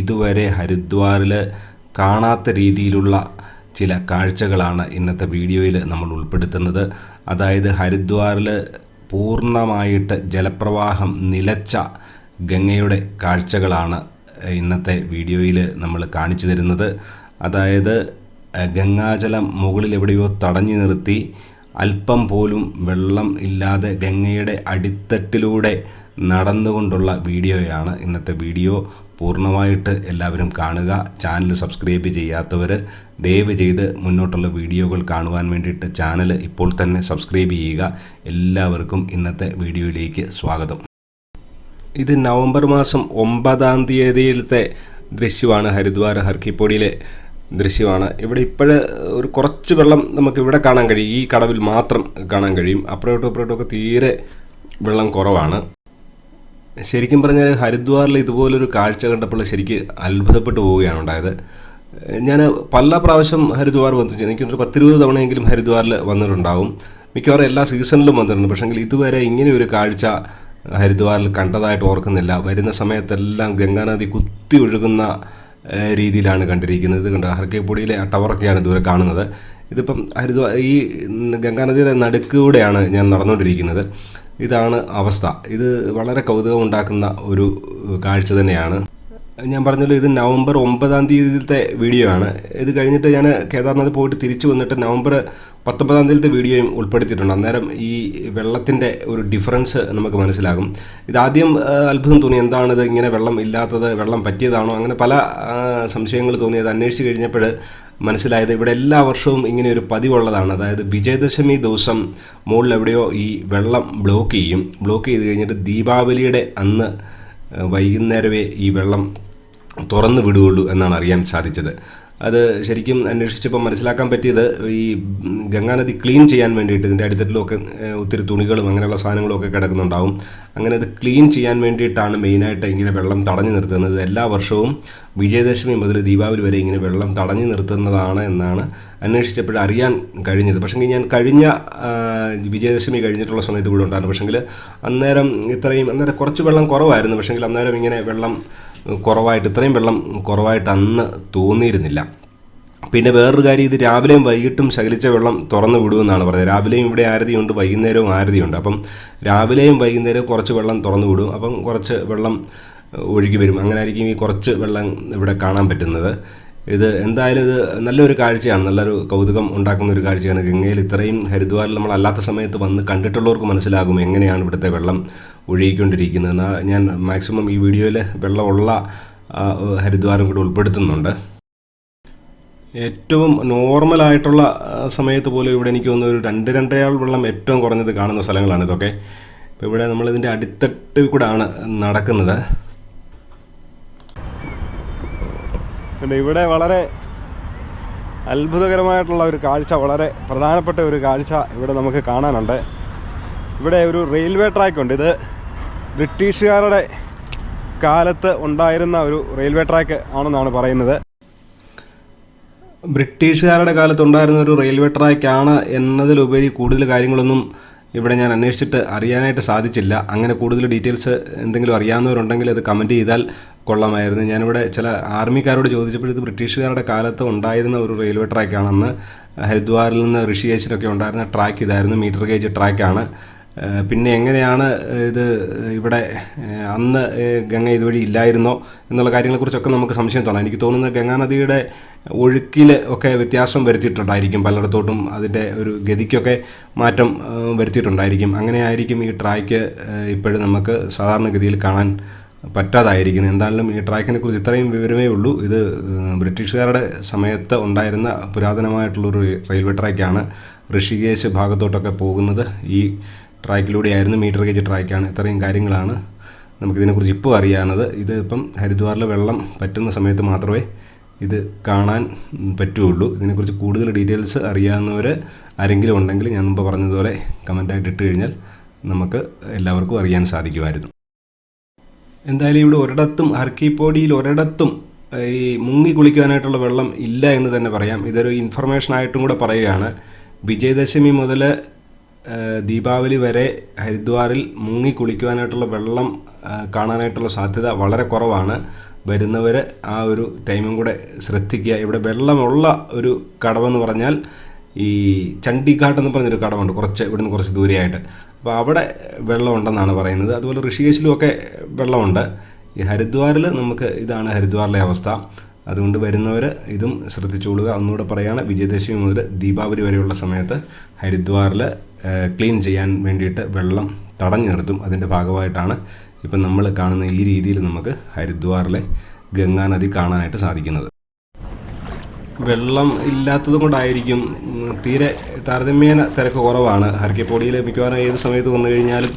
ഇതുവരെ ഹരിദ്വാറിൽ കാണാത്ത രീതിയിലുള്ള ചില കാഴ്ചകളാണ് ഇന്നത്തെ വീഡിയോയിൽ നമ്മൾ ഉൾപ്പെടുത്തുന്നത്. അതായത് ഹരിദ്വാറിൽ പൂർണമായിട്ട് ജലപ്രവാഹം നിലച്ച ഗംഗയുടെ കാഴ്ചകളാണ് ഇന്നത്തെ വീഡിയോയിൽ നമ്മൾ കാണിച്ചു തരുന്നത്. അതായത് ഗംഗാജലം മുകളിൽ എവിടെയോ തടഞ്ഞു നിർത്തി. അല്പം പോലും വെള്ളം ഇല്ലാതെ ഗംഗയുടെ അടിത്തട്ടിലൂടെ നടന്നുകൊണ്ടുള്ള വീഡിയോയാണ് ഇന്നത്തെ വീഡിയോ. പൂർണമായിട്ട് എല്ലാവരും കാണുക. ചാനൽ സബ്സ്ക്രൈബ് ചെയ്യാത്തവർ ദയവ് ചെയ്ത് മുന്നോട്ടുള്ള വീഡിയോകൾ കാണുവാൻ വേണ്ടിയിട്ട് ചാനൽ ഇപ്പോൾ തന്നെ സബ്സ്ക്രൈബ് ചെയ്യുക. എല്ലാവർക്കും ഇന്നത്തെ വീഡിയോയിലേക്ക് സ്വാഗതം. ഇത് നവംബർ മാസം ഒമ്പതാം തീയതിയിലത്തെ ദൃശ്യമാണ് ഹരിദ്വാർ ഹർക്കിപ്പൊടിയിലെ ദൃശ്യമാണ്. ഇവിടെ ഇപ്പോഴ് ഒരു കുറച്ച് വെള്ളം നമുക്ക് ഇവിടെ കാണാൻ കഴിയും. ഈ കടവിൽ മാത്രം കാണാൻ കഴിയും. അപ്പുറോട്ടും അപ്പുറോട്ടും ഒക്കെ തീരെ വെള്ളം കുറവാണ്. ശരിക്കും പറഞ്ഞാൽ ഹരിദ്വാറിൽ ഇതുപോലൊരു കാഴ്ച കണ്ടപ്പോൾ ശരിക്ക് അത്ഭുതപ്പെട്ടു പോവുകയാണ് ഉണ്ടായത്. ഞാൻ പല പ്രാവശ്യം ഹരിദ്വാർ വന്നിട്ട് എനിക്കൊരു പത്തിരുപത് തവണയെങ്കിലും ഹരിദ്വാറിൽ വന്നിട്ടുണ്ടാവും. മിക്കവാറും എല്ലാ സീസണിലും വന്നിട്ടുണ്ട്. പക്ഷേങ്കിൽ ഇതുവരെ ഇങ്ങനെ ഒരു കാഴ്ച ഹരിദ്വാറിൽ കണ്ടതായിട്ട് ഓർക്കുന്നില്ല. വരുന്ന സമയത്തെല്ലാം ഗംഗാനദി കുത്തി ഒഴുകുന്ന രീതിയിലാണ് കണ്ടിരിക്കുന്നത്. ഇത് കണ്ട്? ഹർക്കേപ്പൊടിയിലെ ആ ടവറൊക്കെയാണ് ഇതുവരെ കാണുന്നത്. ഇതിപ്പം ഹരിദ്വാർ ഈ ഗംഗാനദിയുടെ നടുക്കൂടെയാണ് ഞാൻ നടന്നുകൊണ്ടിരിക്കുന്നത്. ഇതാണ് അവസ്ഥ. ഇത് വളരെ കൗതുകം ഉണ്ടാക്കുന്ന ഒരു കാഴ്ച തന്നെയാണ്. ഞാൻ പറഞ്ഞല്ലോ ഇത് നവംബർ ഒമ്പതാം തീയതിയിലത്തെ വീഡിയോ ആണ്. ഇത് കഴിഞ്ഞിട്ട് ഞാൻ കേദാർനാഥ് പോയിട്ട് തിരിച്ചു വന്നിട്ട് നവംബർ പത്തൊമ്പതാം തീയതിയിലത്തെ വീഡിയോയും ഉൾപ്പെടുത്തിയിട്ടുണ്ട്. അന്നേരം ഈ വെള്ളത്തിന്റെ ഒരു ഡിഫറൻസ് നമുക്ക് മനസ്സിലാകും. ഇതാദ്യം അത്ഭുതം തോന്നി. എന്താണിത് ഇങ്ങനെ വെള്ളം ഇല്ലാത്തത് വെള്ളം പറ്റിയതാണോ? അങ്ങനെ പല സംശയങ്ങൾ തോന്നി. അത് അന്വേഷിച്ച് കഴിഞ്ഞപ്പോൾ മനസ്സിലായത് ഇവിടെ എല്ലാ വർഷവും ഇങ്ങനെ ഒരു പതിവുള്ളതാണ്. അതായത് വിജയദശമി ദിവസം മുകളിൽ എവിടെയോ ഈ വെള്ളം ബ്ലോക്ക് ചെയ്യും. ബ്ലോക്ക് ചെയ്ത് കഴിഞ്ഞിട്ട് ദീപാവലിയുടെ അന്ന് വൈകുന്നേരമേ ഈ വെള്ളം തുറന്നു വിടുകയുള്ളൂ എന്നാണ് അറിയാൻ സാധിച്ചത്. അത് ശരിക്കും അന്വേഷിച്ചപ്പോൾ മനസ്സിലാക്കാൻ പറ്റിയത് ഈ ഗംഗാനദി ക്ലീൻ ചെയ്യാൻ വേണ്ടിയിട്ട് ഇതിന്റെ അടിത്തട്ടിലൊക്കെ ഒത്തിരി തുണികളും അങ്ങനെയുള്ള സാധനങ്ങളും ഒക്കെ കിടക്കുന്നുണ്ടാവും. അങ്ങനെ അത് ക്ലീൻ ചെയ്യാൻ വേണ്ടിയിട്ടാണ് മെയിനായിട്ട് ഇങ്ങനെ വെള്ളം തടഞ്ഞു നിർത്തുന്നത്. എല്ലാ വർഷവും വിജയദശമി മുതൽ ദീപാവലി വരെ ഇങ്ങനെ വെള്ളം തടഞ്ഞു നിർത്തുന്നതാണ് എന്നാണ് അന്വേഷിച്ചപ്പോൾ അറിയാൻ കഴിഞ്ഞത്. പക്ഷേങ്കിൽ ഞാൻ കഴിഞ്ഞ വിജയദശമി കഴിഞ്ഞിട്ടുള്ള സമയത്ത് ഇവിടെ ഉണ്ടായിരുന്നു. പക്ഷേങ്കിൽ അന്നേരം ഇത്രയും അന്നേരം കുറച്ച് വെള്ളം കുറവായിരുന്നു. പക്ഷേങ്കിൽ അന്നേരം ഇങ്ങനെ വെള്ളം കുറവായിട്ട് ഇത്രയും വെള്ളം കുറവായിട്ട് അന്ന് തോന്നിയിരുന്നില്ല. പിന്നെ വേറൊരു കാര്യം ഇത് രാവിലെയും വൈകിട്ടും ശകലിച്ച വെള്ളം തുറന്നു വിടുമെന്നാണ് പറഞ്ഞത്. രാവിലെയും ഇവിടെ ആരതിയുണ്ട് വൈകുന്നേരവും ആരതിയുണ്ട്. അപ്പം രാവിലെയും വൈകുന്നേരവും കുറച്ച് വെള്ളം തുറന്നു വിടും. അപ്പം കുറച്ച് വെള്ളം ഒഴുകി വരും. അങ്ങനെ ആയിരിക്കും ഈ കുറച്ച് വെള്ളം ഇവിടെ കാണാൻ പറ്റുന്നത്. ഇത് എന്തായാലും ഇത് നല്ലൊരു കാഴ്ചയാണ്. നല്ലൊരു കൗതുകം ഉണ്ടാക്കുന്ന ഒരു കാഴ്ചയാണ്. ഗംഗയിൽ ഇത്രയും ഹരിദ്വാറിൽ നമ്മൾ അല്ലാത്ത സമയത്ത് വന്ന് കണ്ടിട്ടുള്ളവർക്ക് മനസ്സിലാകും എങ്ങനെയാണ് ഇവിടുത്തെ വെള്ളം ഒഴുകിക്കൊണ്ടിരിക്കുന്നത്. ഞാൻ മാക്സിമം ഈ വീഡിയോയിൽ വെള്ളമുള്ള ഹരിദ്വാരം കൂടി ഉൾപ്പെടുത്തുന്നുണ്ട്. ഏറ്റവും നോർമലായിട്ടുള്ള സമയത്ത് പോലും ഇവിടെ എനിക്ക് തോന്നുന്നു ഒരു രണ്ട് രണ്ടയാൾ വെള്ളം ഏറ്റവും കുറഞ്ഞത് കാണുന്ന സ്ഥലങ്ങളാണ് ഇതൊക്കെ. ഇപ്പോൾ ഇവിടെ നമ്മളിതിന്റെ അടിത്തട്ട് കൂടാണ് നടക്കുന്നത്. ഉണ്ട് ഇവിടെ വളരെ അത്ഭുതകരമായിട്ടുള്ള ഒരു കാഴ്ച വളരെ പ്രധാനപ്പെട്ട ഒരു കാഴ്ച ഇവിടെ നമുക്ക് കാണാനുണ്ട്. ഇവിടെ ഒരു റെയിൽവേ ട്രാക്ക് ഉണ്ട്. ഇത് ബ്രിട്ടീഷുകാരുടെ കാലത്ത് ഉണ്ടായിരുന്ന ഒരു റെയിൽവേ ട്രാക്ക് ആണെന്നാണ് പറയുന്നത്. ബ്രിട്ടീഷുകാരുടെ കാലത്ത് ഉണ്ടായിരുന്ന ഒരു റെയിൽവേ ട്രാക്കാണ് എന്നതിലുപരി കൂടുതൽ കാര്യങ്ങളൊന്നും ഇവിടെ ഞാൻ അന്വേഷിച്ചിട്ട് അറിയാനായിട്ട് സാധിച്ചില്ല. അങ്ങനെ കൂടുതൽ ഡീറ്റെയിൽസ് എന്തെങ്കിലും അറിയാവുന്നവരുണ്ടെങ്കിൽ അത് കമന്റ് ചെയ്താൽ കൊള്ളാമായിരുന്നു. ഞാനിവിടെ ചില ആർമിക്കാരോട് ചോദിച്ചപ്പോൾ ഇത് ബ്രിട്ടീഷുകാരുടെ കാലത്ത് ഉണ്ടായിരുന്ന ഒരു റെയിൽവേ ട്രാക്കാണെന്ന് ഹരിദ്വാറിൽ നിന്ന് ഋഷികേശിലൊക്കെ ഉണ്ടായിരുന്ന ട്രാക്ക് ഇതായിരുന്നു മീറ്റർ ഗേജ് ട്രാക്കാണ്. പിന്നെ എങ്ങനെയാണ് ഇത് ഇവിടെ അന്ന് ഗംഗ ഇതുവഴി ഇല്ലായിരുന്നോ എന്നുള്ള കാര്യങ്ങളെക്കുറിച്ചൊക്കെ നമുക്ക് സംശയം തോന്നാം. എനിക്ക് തോന്നുന്നത് ഗംഗാനദിയുടെ ഒഴുക്കിൽ ഒക്കെ വ്യത്യാസം വരുത്തിയിട്ടുണ്ടായിരിക്കും. പലയിടത്തോട്ടും അതിന്റെ ഒരു ഗതിക്കൊക്കെ മാറ്റം വരുത്തിയിട്ടുണ്ടായിരിക്കും. അങ്ങനെയായിരിക്കും ഈ ട്രാക്ക് ഇപ്പോഴും നമുക്ക് സാധാരണഗതിയിൽ കാണാൻ പറ്റാതായിരിക്കുന്നത് എന്തായാലും ഈ ട്രാക്കിനെ കുറിച്ച് ഇത്രയും വിവരമേ ഉള്ളൂ. ഇത് ബ്രിട്ടീഷുകാരുടെ സമയത്ത് ഉണ്ടായിരുന്ന പുരാതനമായിട്ടുള്ളൊരു റെയിൽവേ ട്രാക്കാണ് ഋഷികേശ് ഭാഗത്തോട്ടൊക്കെ പോകുന്നത്. ഈ ട്രാക്കിലൂടെയായിരുന്നു മീറ്റർ ഗേജ് ട്രാക്കാണ്. ഇത്രയും കാര്യങ്ങളാണ് നമുക്കിതിനെക്കുറിച്ച് ഇപ്പോൾ അറിയാവുന്നത് ഇത് ഇപ്പം ഹരിദ്വാറിൽ വെള്ളം പറ്റുന്ന സമയത്ത് മാത്രമേ ഇത് കാണാൻ പറ്റുകയുള്ളൂ. ഇതിനെക്കുറിച്ച് കൂടുതൽ ഡീറ്റെയിൽസ് അറിയാവുന്നവർ ആരെങ്കിലും ഉണ്ടെങ്കിൽ ഞാൻ മുമ്പ് പറഞ്ഞതുപോലെ കമന്റായിട്ട് ഇട്ട് കഴിഞ്ഞാൽ നമുക്ക് എല്ലാവർക്കും അറിയാൻ സാധിക്കുമായിരുന്നു. എന്തായാലും ഇവിടെ ഒരിടത്തും ഹർക്കിപ്പോടിയിൽ ഒരിടത്തും ഈ മുങ്ങി കുളിക്കാനായിട്ടുള്ള വെള്ളം ഇല്ല എന്ന് തന്നെ പറയാം. ഇതൊരു ഇൻഫർമേഷൻ ആയിട്ടും കൂടെ പറയുകയാണ്. വിജയദശമി മുതൽ ദീപാവലി വരെ ഹരിദ്വാറിൽ മുങ്ങി കുളിക്കുവാനായിട്ടുള്ള വെള്ളം കാണാനായിട്ടുള്ള സാധ്യത വളരെ കുറവാണ്. വരുന്നവർ ആ ഒരു ടൈമും കൂടെ ശ്രദ്ധിക്കുക. ഇവിടെ വെള്ളമുള്ള ഒരു കടവെന്ന് പറഞ്ഞാൽ ഈ ചണ്ഡിഘാട്ട് എന്ന് പറഞ്ഞൊരു കടമുണ്ട് കുറച്ച് ഇവിടുന്ന് കുറച്ച് ദൂരെയായിട്ട്. അപ്പോൾ അവിടെ വെള്ളമുണ്ടെന്നാണ് പറയുന്നത്. അതുപോലെ ഋഷികേശിലുമൊക്കെ വെള്ളമുണ്ട്. ഈ ഹരിദ്വാറിൽ നമുക്ക് ഇതാണ് ഹരിദ്വാറിലെ അവസ്ഥ. അതുകൊണ്ട് വരുന്നവർ ഇതും ശ്രദ്ധിച്ചുകൊള്ളുക ഒന്നുകൂടെ പറയുകയാണ് വിജയദശമി മുതൽ ദീപാവലി വരെയുള്ള സമയത്ത് ഹരിദ്വാറിൽ ക്ലീൻ ചെയ്യാൻ വേണ്ടിയിട്ട് വെള്ളം തടഞ്ഞു നിർത്തും അതിന്റെ ഭാഗമായിട്ടാണ് ഇപ്പം നമ്മൾ കാണുന്ന ഈ രീതിയിൽ നമുക്ക് ഹരിദ്വാറിലെ ഗംഗാനദി കാണാനായിട്ട് സാധിക്കുന്നത്. വെള്ളം ഇല്ലാത്തത് കൊണ്ടായിരിക്കും. തീരെ താരതമ്യേന തിരക്ക് കുറവാണ്. ഹർക്കിപ്പൊടിയിൽ മിക്കവാറും ഏത് സമയത്ത് വന്നു കഴിഞ്ഞാലും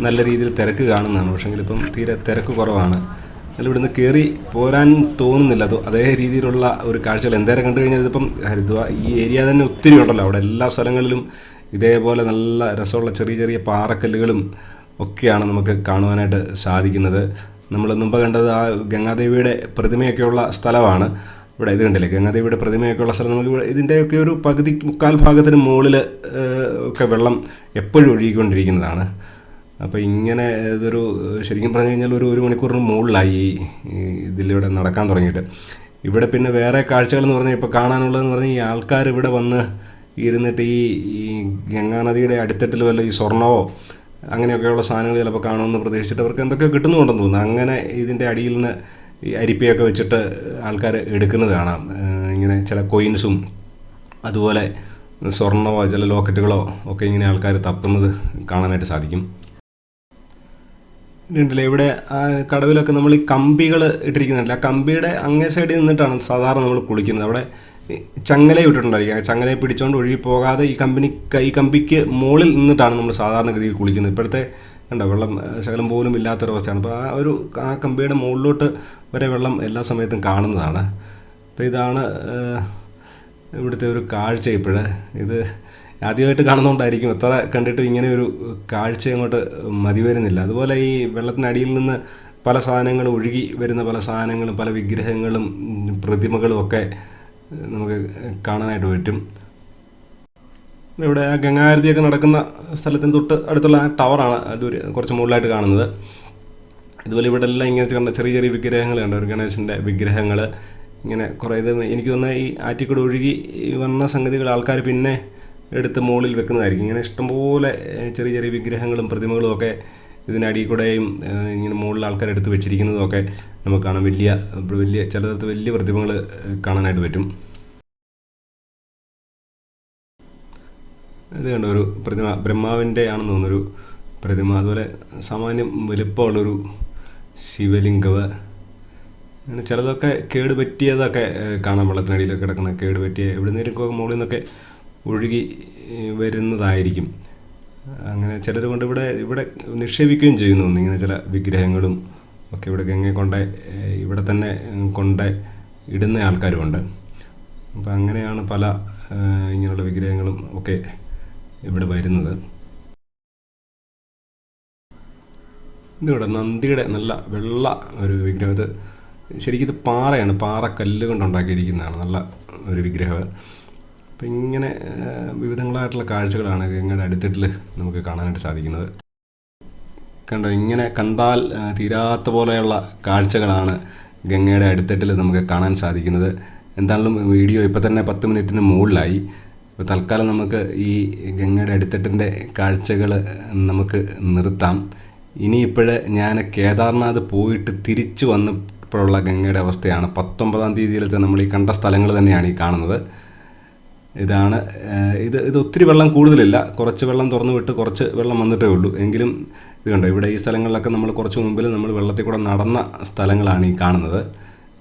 നല്ല രീതിയിൽ തിരക്ക് കാണുന്നതാണ്. പക്ഷേങ്കിൽ ഇപ്പം തീരെ തിരക്ക് കുറവാണ്. അതിൽ ഇവിടുന്ന് കയറി പോരാൻ തോന്നുന്നില്ല. അത് അതേ രീതിയിലുള്ള ഒരു കാഴ്ചകൾ എന്തേരം കണ്ടു കഴിഞ്ഞാൽ ഇതിപ്പം ഹരിദ്വാർ ഈ ഏരിയ തന്നെ ഒത്തിരി ഉണ്ടല്ലോ. അവിടെ എല്ലാ സ്ഥലങ്ങളിലും ഇതേപോലെ നല്ല രസമുള്ള ചെറിയ ചെറിയ പാറക്കല്ലുകളും ഒക്കെയാണ് നമുക്ക് കാണുവാനായിട്ട് സാധിക്കുന്നത്. നമ്മൾ മുമ്പ് കണ്ടത് ആ ഗംഗാദേവിയുടെ പ്രതിമയൊക്കെയുള്ള സ്ഥലമാണ്. ഇവിടെ ഇത് കണ്ടില്ലേ? ഗംഗാദേവിയുടെ പ്രതിമയൊക്കെയുള്ള സ്ഥലം നമുക്ക് ഇതിന്റെയൊക്കെ ഒരു പകുതി മുക്കാൽ ഭാഗത്തിന് മുകളിൽ ഒക്കെ വെള്ളം എപ്പോഴും ഒഴുകിക്കൊണ്ടിരിക്കുന്നതാണ്. അപ്പോൾ ഇങ്ങനെ ഇതൊരു ശരിക്കും പറഞ്ഞു കഴിഞ്ഞാൽ ഒരു ഒരു മണിക്കൂറിന് മുകളിലായി ഇതിലൂടെ നടക്കാൻ തുടങ്ങിയിട്ട്. ഇവിടെ പിന്നെ വേറെ കാഴ്ചകൾ എന്ന് പറഞ്ഞാൽ ഇപ്പോൾ കാണാനുള്ളതെന്ന് പറഞ്ഞാൽ ഈ ആൾക്കാർ ഇവിടെ വന്ന് ഇരുന്നിട്ട് ഈ ഈ ഗംഗാനദിയുടെ അടിത്തട്ടിൽ വല്ല ഈ സ്വർണമോ അങ്ങനെയൊക്കെയുള്ള സാധനങ്ങൾ ചിലപ്പോൾ കാണുമെന്ന് പ്രതീക്ഷിച്ചിട്ട് അവർക്ക് എന്തൊക്കെയോ കിട്ടുന്നുണ്ടെന്ന് തോന്നുന്നു. അങ്ങനെ ഇതിന്റെ അടിയിൽ നിന്ന് ഈ അരിപ്പയൊക്കെ വെച്ചിട്ട് ആൾക്കാർ എടുക്കുന്നത് കാണാം. ഇങ്ങനെ ചില കൊയിൻസും അതുപോലെ സ്വർണമോ ചില ലോക്കറ്റുകളോ ഒക്കെ ഇങ്ങനെ ആൾക്കാർ തപ്പുന്നത് കാണാനായിട്ട് സാധിക്കും. ഇതുണ്ടല്ലേ ഇവിടെ ആ കടവിലൊക്കെ നമ്മൾ ഈ കമ്പികൾ ഇട്ടിരിക്കുന്നുണ്ടല്ലോ ആ കമ്പിയുടെ അങ്ങേ സൈഡിൽ നിന്നിട്ടാണ് സാധാരണ നമ്മൾ കുളിക്കുന്നത്. അവിടെ ചങ്ങലയും ചങ്ങല ഇട്ടിട്ടുണ്ടായിരിക്കും ചങ്ങലയെ പിടിച്ചുകൊണ്ട് ഒഴുകി പോകാതെ ഈ കമ്പനി ഈ കമ്പിക്ക് മുകളിൽ നിന്നിട്ടാണ് നമ്മൾ സാധാരണഗതിയിൽ കുളിക്കുന്നത്. ഇപ്പോഴത്തെ കണ്ടോ വെള്ളം ശകലം പോലും ഇല്ലാത്തൊരവസ്ഥയാണ്. അപ്പോൾ ആ ഒരു ആ കമ്പിയുടെ മുകളിലോട്ട് വരെ വെള്ളം എല്ലാ സമയത്തും കാണുന്നതാണ്. അപ്പോൾ ഇതാണ് ഇവിടുത്തെ ഒരു കാഴ്ച ഇപ്പോൾ ഇത് ആദ്യമായിട്ട് കാണുന്നതുകൊണ്ടായിരിക്കും എത്ര കണ്ടിട്ട് ഇങ്ങനെ ഒരു കാഴ്ച അങ്ങോട്ട് മതി വരുന്നില്ല അതുപോലെ ഈ വെള്ളത്തിനടിയിൽ നിന്ന് പല സാധനങ്ങളും ഒഴുകി വരുന്ന പല സാധനങ്ങളും പല വിഗ്രഹങ്ങളും പ്രതിമകളും ഒക്കെ നമുക്ക് കാണാനായിട്ട് പറ്റും. ഇവിടെ ആ ഗംഗാരതിയൊക്കെ നടക്കുന്ന സ്ഥലത്തിന് തൊട്ട് അടുത്തുള്ള ആ ടവറാണ് ദൂരെ കുറച്ച് മുകളിലായിട്ട് കാണുന്നത്. ഇതുപോലെ ഇവിടെ എല്ലാം ഇങ്ങനെ കണ്ട ചെറിയ ചെറിയ വിഗ്രഹങ്ങൾ കണ്ട ഒരു ഗണേശന്റെ വിഗ്രഹങ്ങൾ ഇങ്ങനെ കുറേ ഇത് എനിക്ക് തോന്നുന്നത് ഈ ആറ്റിക്കൂടെ ഒഴുകി വന്ന സംഗതികൾ ആൾക്കാർ പിന്നെ എടുത്ത് മുകളിൽ വെക്കുന്നതായിരിക്കും. ഇങ്ങനെ ഇഷ്ടംപോലെ ചെറിയ ചെറിയ വിഗ്രഹങ്ങളും പ്രതിമകളും ഒക്കെ ഇതിനടിയിൽ കൂടെയും ഇങ്ങനെ മുകളിൽ ആൾക്കാർ എടുത്ത് വെച്ചിരിക്കുന്നതും ഒക്കെ നമുക്ക് കാണാം. വലിയ വലിയ ചിലടത്ത് വലിയ പ്രതിമകൾ കാണാനായിട്ട് പറ്റും. ഇത് കണ്ട ഒരു പ്രതിമ ബ്രഹ്മാവിന്റെ ആണെന്ന് തോന്നുന്നൊരു പ്രതിമ. അതുപോലെ സാമാന്യം വലുപ്പമുള്ളൊരു ശിവലിംഗവ്. അങ്ങനെ ചിലതൊക്കെ കേട് പറ്റിയതൊക്കെ കാണാം വെള്ളത്തിനടിയിൽ കിടക്കുന്ന കേട് പറ്റിയ എവിടുന്നേലൊക്കെ മുകളിൽ നിന്നൊക്കെ ഒഴുകി വരുന്നതായിരിക്കും. അങ്ങനെ ചിലർ കൊണ്ട് ഇവിടെ ഇവിടെ നിക്ഷേപിക്കുകയും ചെയ്യുന്നു. ഇങ്ങനെ ചില വിഗ്രഹങ്ങളും ഒക്കെ ഇവിടെ ഗംഗയെ കൊണ്ട് ഇവിടെ തന്നെ കൊണ്ട് ഇടുന്ന ആൾക്കാരുമുണ്ട്. അപ്പം അങ്ങനെയാണ് പല ഇങ്ങനെയുള്ള വിഗ്രഹങ്ങളും ഒക്കെ ഇവിടെ വരുന്നത്. ഇതിവിടെ നന്ദിയുടെ നല്ല വെള്ള ഒരു വിഗ്രഹം. ഇത് ശരിക്കും ഇത് പാറയാണ്. പാറ കല്ല് കൊണ്ട് ഉണ്ടാക്കിയിരിക്കുന്നതാണ് നല്ല ഒരു വിഗ്രഹം. അപ്പം ഇങ്ങനെ വിവിധങ്ങളായിട്ടുള്ള കാഴ്ചകളാണ് ഗംഗയുടെ അടുത്തിട്ടിൽ നമുക്ക് കാണാനായിട്ട് സാധിക്കുന്നത്. കണ്ടോ ഇങ്ങനെ കണ്ടാൽ തീരാത്ത പോലെയുള്ള കാഴ്ചകളാണ് ഗംഗയുടെ അടിത്തട്ടിൽ നമുക്ക് കാണാൻ സാധിക്കുന്നത്. എന്തായാലും വീഡിയോ ഇപ്പം തന്നെ പത്ത് മിനിറ്റിന് മുകളിലായി. അപ്പോൾ തൽക്കാലം നമുക്ക് ഈ ഗംഗയുടെ അടിത്തട്ടിന്റെ കാഴ്ചകൾ നമുക്ക് നിർത്താം. ഇനിയിപ്പോഴേ ഞാൻ കേദാർനാഥ് പോയിട്ട് തിരിച്ചു വന്നപ്പോഴുള്ള ഗംഗയുടെ അവസ്ഥയാണ്. പത്തൊമ്പതാം തീയതിയിലത്തെ നമ്മൾ ഈ കണ്ട സ്ഥലങ്ങൾ തന്നെയാണ് ഈ കാണുന്നത്. ഇതാണ് ഇത് ഇത് ഒത്തിരി വെള്ളം കൂടുതലില്ല. കുറച്ച് വെള്ളം തുറന്നു വിട്ട് കുറച്ച് വെള്ളം വന്നിട്ടേ ഉള്ളൂ. എങ്കിലും ഇത് കണ്ടോ ഇവിടെ ഈ സ്ഥലങ്ങളിലൊക്കെ നമ്മൾ കുറച്ച് മുമ്പിൽ നമ്മൾ വെള്ളത്തിൽ കൂടെ നടന്ന സ്ഥലങ്ങളാണ് ഈ കാണുന്നത്.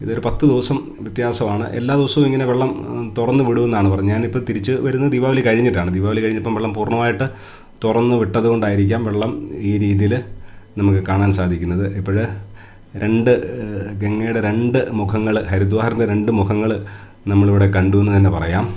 ഇതൊരു പത്ത് ദിവസം വ്യത്യാസമാണ്. എല്ലാ ദിവസവും ഇങ്ങനെ വെള്ളം തുറന്ന് വിടുമെന്നാണ് പറഞ്ഞത്. ഞാനിപ്പോൾ തിരിച്ച് വരുന്നത് ദീപാവലി കഴിഞ്ഞിട്ടാണ്. ദീപാവലി കഴിഞ്ഞപ്പം വെള്ളം പൂർണമായിട്ട് തുറന്ന് വിട്ടതുകൊണ്ടായിരിക്കാം വെള്ളം ഈ രീതിയിൽ നമുക്ക് കാണാൻ സാധിക്കുന്നത്. ഇപ്പോഴ് രണ്ട് ഗംഗയുടെ രണ്ട് മുഖങ്ങൾ ഹരിദ്വാറിന്റെ രണ്ട് മുഖങ്ങൾ നമ്മളിവിടെ കണ്ടു എന്ന് തന്നെ പറയാം.